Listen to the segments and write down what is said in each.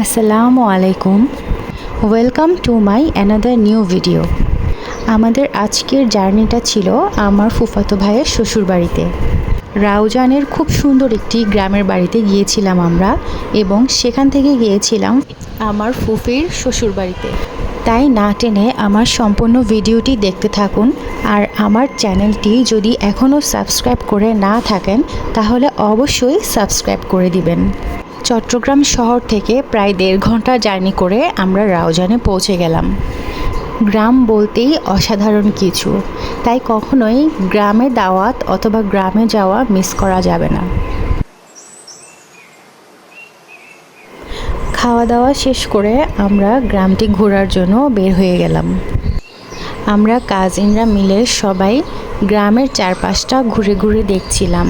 আসসালামু আলাইকুম welcome to my another new video আমাদের আজকের জার্নিটা ছিল আমার ফুফাতো ভাইয়ের শ্বশুরবাড়িতে রাউজানের খুব সুন্দর একটি গ্রামের বাড়িতে গিয়েছিলাম আমরা এবং সেখান থেকে গিয়েছিলাম আমার ফুফির শ্বশুরবাড়িতে তাই না টেনে আমার সম্পূর্ণ ভিডিওটি দেখতে থাকুন আর আমার চ্যানেলটি যদি এখনও সাবস্ক্রাইব করে না থাকেন তাহলে অবশ্যই সাবস্ক্রাইব করে দিবেন। চট্টগ্রাম শহর থেকে প্রায় দেড় ঘণ্টা জার্নি করে আমরা রাউজানে পৌঁছে গেলাম। গ্রাম বলতেই অসাধারণ কিছু, তাই কখনোই গ্রামে দাওয়াত অথবা গ্রামে যাওয়া মিস করা যাবে না। খাওয়া দাওয়া শেষ করে আমরা গ্রামটি ঘোরার জন্য বের হয়ে গেলাম। আমরা কাজিনরা মিলে সবাই গ্রামের চারপাশটা ঘুরে ঘুরে দেখছিলাম।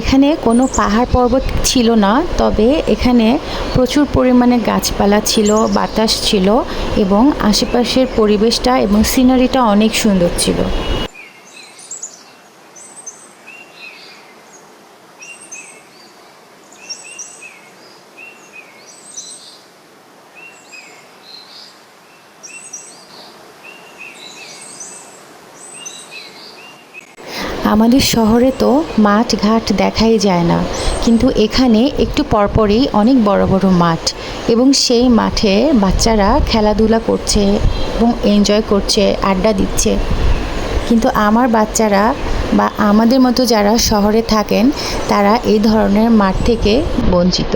এখানে কোনো পাহাড় পর্বত ছিল না, তবে এখানে প্রচুর পরিমাণে গাছপালা ছিল, বাতাস ছিল এবং আশেপাশের পরিবেশটা এবং সিনারিটা অনেক সুন্দর ছিল। আমাদের শহরে তো মাঠ ঘাট দেখাই যায় না। কিন্তু এখানে একটু পরপরই অনেক বড় বড় মাঠ এবং সেই মাঠে বাচ্চারা খেলাধুলা করছে এবং এনজয় করছে, আড্ডা দিচ্ছে। কিন্তু আমার বাচ্চারা বা আমাদের মতো যারা শহরে থাকেন, তারা এই ধরনের মাঠ থেকে বঞ্চিত।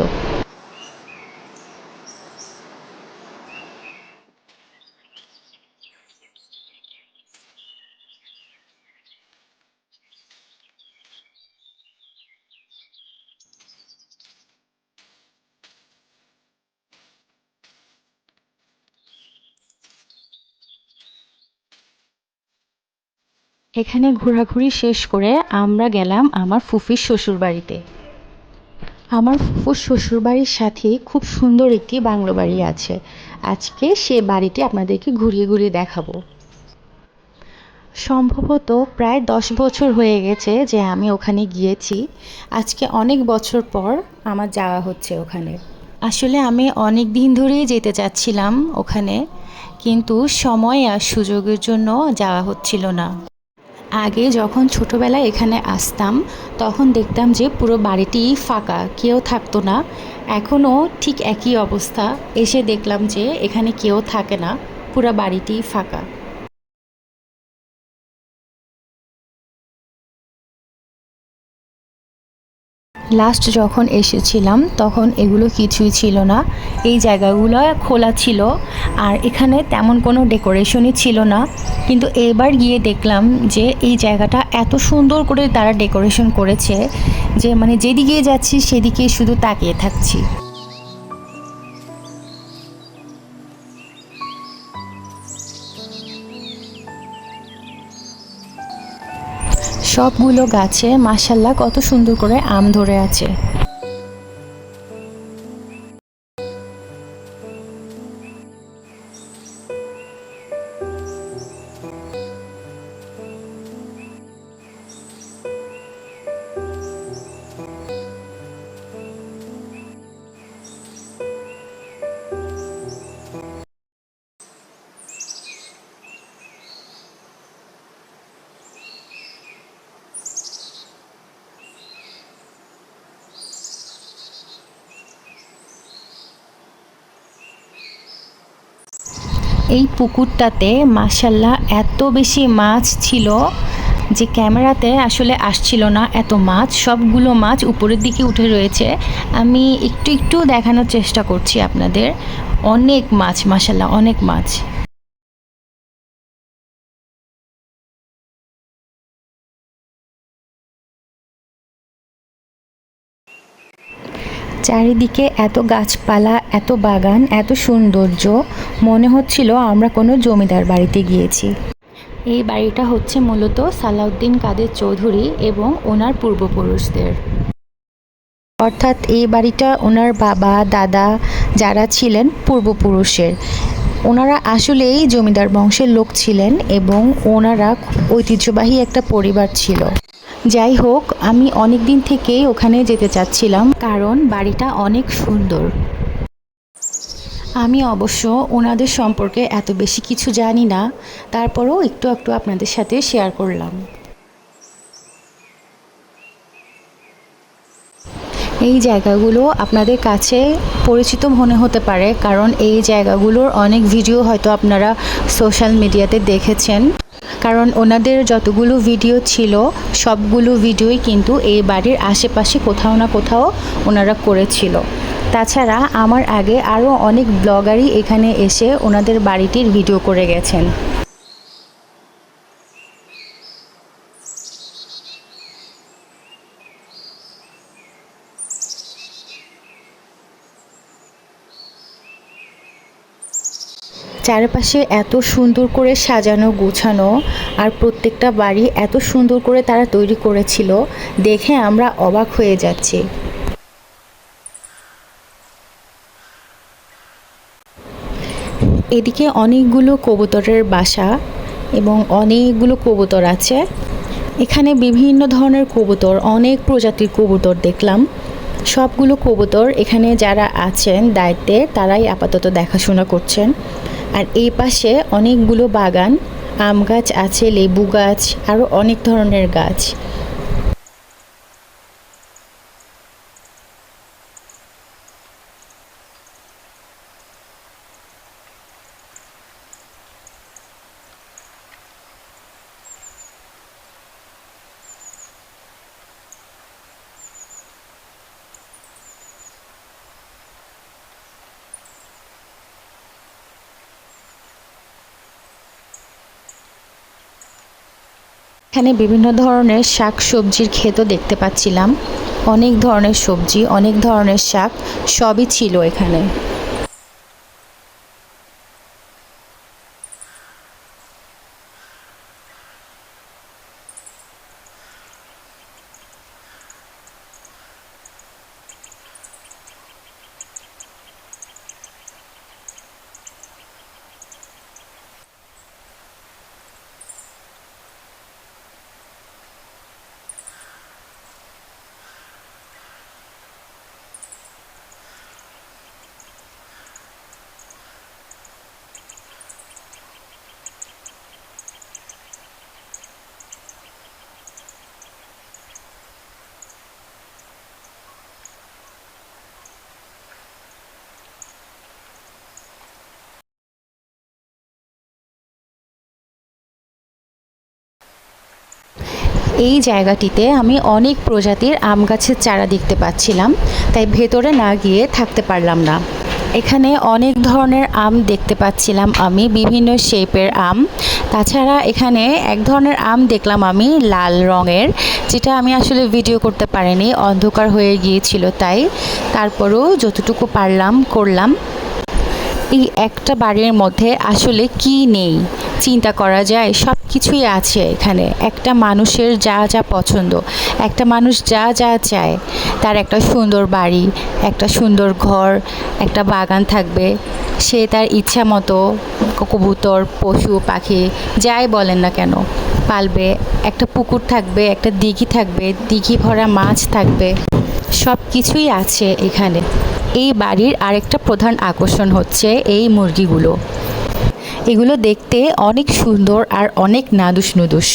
এখানে ঘোরাঘুরি শেষ করে আমরা গেলাম আমার ফুফির শ্বশুর বাড়িতে আমার ফুফুর শ্বশুর বাড়ির সাথে খুব সুন্দর একটি বাংলো বাড়ি আছে। আজকে সে বাড়িটি আপনাদেরকে ঘুরিয়ে ঘুরিয়ে দেখাবো। সম্ভবত প্রায় দশ বছর হয়ে গেছে যে আমি ওখানে গিয়েছি। আজকে অনেক বছর পর আমার যাওয়া হচ্ছে ওখানে। আসলে আমি অনেক দিন ধরেই যেতে চাচ্ছিলাম ওখানে, কিন্তু সময় আর সুযোগের জন্য যাওয়া হচ্ছিল না। আগে যখন ছোটোবেলায় এখানে আসতাম, তখন দেখতাম যে পুরো বাড়িটি ফাঁকা, কেউ থাকতো না। এখনও ঠিক একই অবস্থা। এসে দেখলাম যে এখানে কেউ থাকে না, পুরো বাড়িটি ফাঁকা। লাস্ট যখন এসেছিলাম, তখন এগুলো কিছুই ছিল না। এই জায়গাগুলো খোলা ছিল আর এখানে তেমন কোনো ডেকোরেশনই ছিল না। কিন্তু এবার গিয়ে দেখলাম যে এই জায়গাটা এত সুন্দর করে তারা ডেকোরেশন করেছে যে মানে যেদিকে যাচ্ছি সেদিকে শুধু তাকিয়ে থাকছি। সবগুলো গাছে মাসাল্লা কত সুন্দর করে আম ধরে আছে। এই পুকুরটাতে মাসাল্লাহ এত বেশি মাছ ছিল যে ক্যামেরাতে আসলে আসছিল না এত মাছ। সবগুলো মাছ উপরের দিকে উঠে রয়েছে। আমি একটু একটু দেখানোর চেষ্টা করছি আপনাদের। অনেক মাছ মাসাল্লাহ অনেক মাছ। চারিদিকে এত গাছপালা, এত বাগান, এত সৌন্দর্য, মনে হচ্ছিল আমরা কোনো জমিদার বাড়িতে গিয়েছি। এই বাড়িটা হচ্ছে মূলত সালাউদ্দিন কাদের চৌধুরী এবং ওনার পূর্বপুরুষদের। অর্থাৎ এই বাড়িটা ওনার বাবা, দাদা যারা ছিলেন পূর্বপুরুষের, ওনারা আসলেই জমিদার বংশের লোক ছিলেন এবং ওনারা ঐতিহ্যবাহী একটা পরিবার ছিল। যাই হোক, আমি অনেক দিন থেকেই ওখানে যেতে চাচ্ছিলাম, কারণ বাড়িটা অনেক সুন্দর। আমি অবশ্য ওনাদের সম্পর্কে এত বেশি কিছু জানি না, তারপরেও একটু একটু আপনাদের সাথে শেয়ার করলাম। এই জায়গাগুলো আপনাদের কাছে পরিচিত মনে হতে পারে, কারণ এই জায়গাগুলোর অনেক ভিডিও হয়তো আপনারা সোশ্যাল মিডিয়াতে দেখেছেন। কারণ ওনাদের যতগুলো ভিডিও ছিল, সবগুলো ভিডিওই কিন্তু এই বাড়ির আশেপাশে কোথাও না কোথাও ওনারা করেছিল। তাছাড়া আমার আগে আরও অনেক ব্লগারই এখানে এসে ওনাদের বাড়িটির ভিডিও করে গেছেন। চারপাশে এত সুন্দর করে সাজানো, গোছানো আর প্রত্যেকটা বাড়ি এত সুন্দর করে তারা তৈরি করেছিল, দেখে আমরা অবাক হয়ে যাচ্ছি। এদিকে অনেকগুলো কবুতরের বাসা এবং অনেকগুলো কবুতর আছে। এখানে বিভিন্ন ধরনের কবুতর, অনেক প্রজাতির কবুতর দেখলাম। সবগুলো কবুতর এখানে যারা আছেন দায়িত্বে, তারাই আপাতত দেখাশোনা করছেন। আর এই পাশে অনেকগুলো বাগান আম গাছ আছে লেবু গাছ আরও অনেক ধরনের গাছ। এখানে বিভিন্ন ধরনের শাক সবজির ক্ষেতও দেখতে পাচ্ছিলাম। অনেক ধরনের সবজি, অনেক ধরনের শাক সবই ছিল এখানে। এই জায়গাটিতে আমি অনেক প্রজাতির আম গাছের চারা দেখতে পাচ্ছিলাম, তাই ভেতরে না গিয়ে থাকতে পারলাম না। এখানে অনেক ধরনের আম দেখতে পাচ্ছিলাম আমি, বিভিন্ন শেপের আম। তাছাড়া এখানে এক ধরনের আম দেখলাম আমি, লাল রঙের, যেটা আমি আসলে ভিডিও করতে পারিনি, অন্ধকার হয়ে গিয়েছিল তাই। তারপরেও যতটুকু পারলাম, করলাম। এই একটা বাড়ির মধ্যে আসলে কি নেই? চিন্তা করা যায় সব কিছুই আছে এখানে। একটা মানুষের যা যা পছন্দ, একটা মানুষ যা যা চায়, তার একটা সুন্দর বাড়ি, একটা সুন্দর ঘর, একটা বাগান থাকবে। সে তার ইচ্ছা মতো কবুতর, পশু, পাখি, যাই বলেন না কেন, পালবে। একটা পুকুর থাকবে, একটা দিঘি থাকবে, দিঘি ভরা মাছ থাকবে। সব কিছুই আছে এখানে। এই বাড়ির আরেকটা প্রধান আকর্ষণ হচ্ছে এই মুরগিগুলো। এগুলো দেখতে অনেক সুন্দর আর অনেক নাদুস নুদুস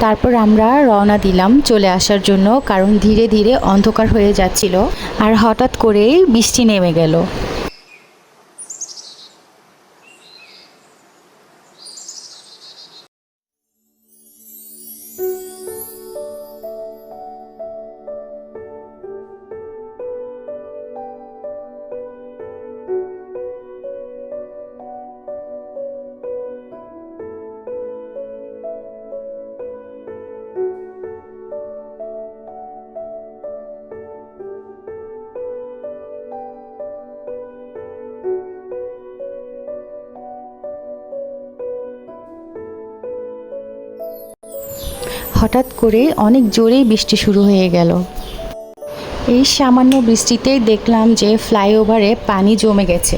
তারপর আমরা রওনা দিলাম চলে আসার জন্য, কারণ ধীরে ধীরে অন্ধকার হয়ে যাচ্ছিল। আর হঠাৎ করেই বৃষ্টি নেমে গেল। হঠাৎ করে অনেক জোরেই বৃষ্টি শুরু হয়ে গেল। এই সামান্য বৃষ্টিতেই দেখলাম যে ফ্লাইওভারে পানি জমে গেছে।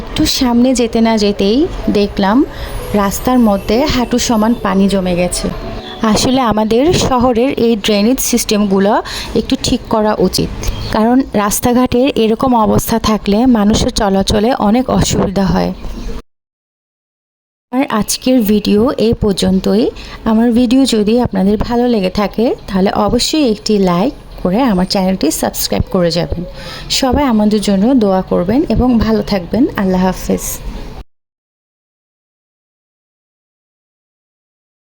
একটু সামনে যেতে না যেতেই দেখলাম রাস্তার মধ্যে হাঁটু সমান পানি জমে গেছে। আসলে আমাদের শহরের এই ড্রেনেজ সিস্টেমগুলো একটু ঠিক করা উচিত। কারণ রাস্তাঘাটের এরকম অবস্থা থাকলে মানুষের চলাচলে অনেক অসুবিধা হয়। আমার আজকের ভিডিও এই পর্যন্তই। আমার ভিডিও যদি আপনাদের ভালো লেগে থাকে, তাহলে অবশ্যই একটি লাইক করে আমার চ্যানেলটি সাবস্ক্রাইব করে যাবেন। সবাই আমাদের জন্য দোয়া করবেন এবং ভালো থাকবেন। আল্লাহ হাফেজ।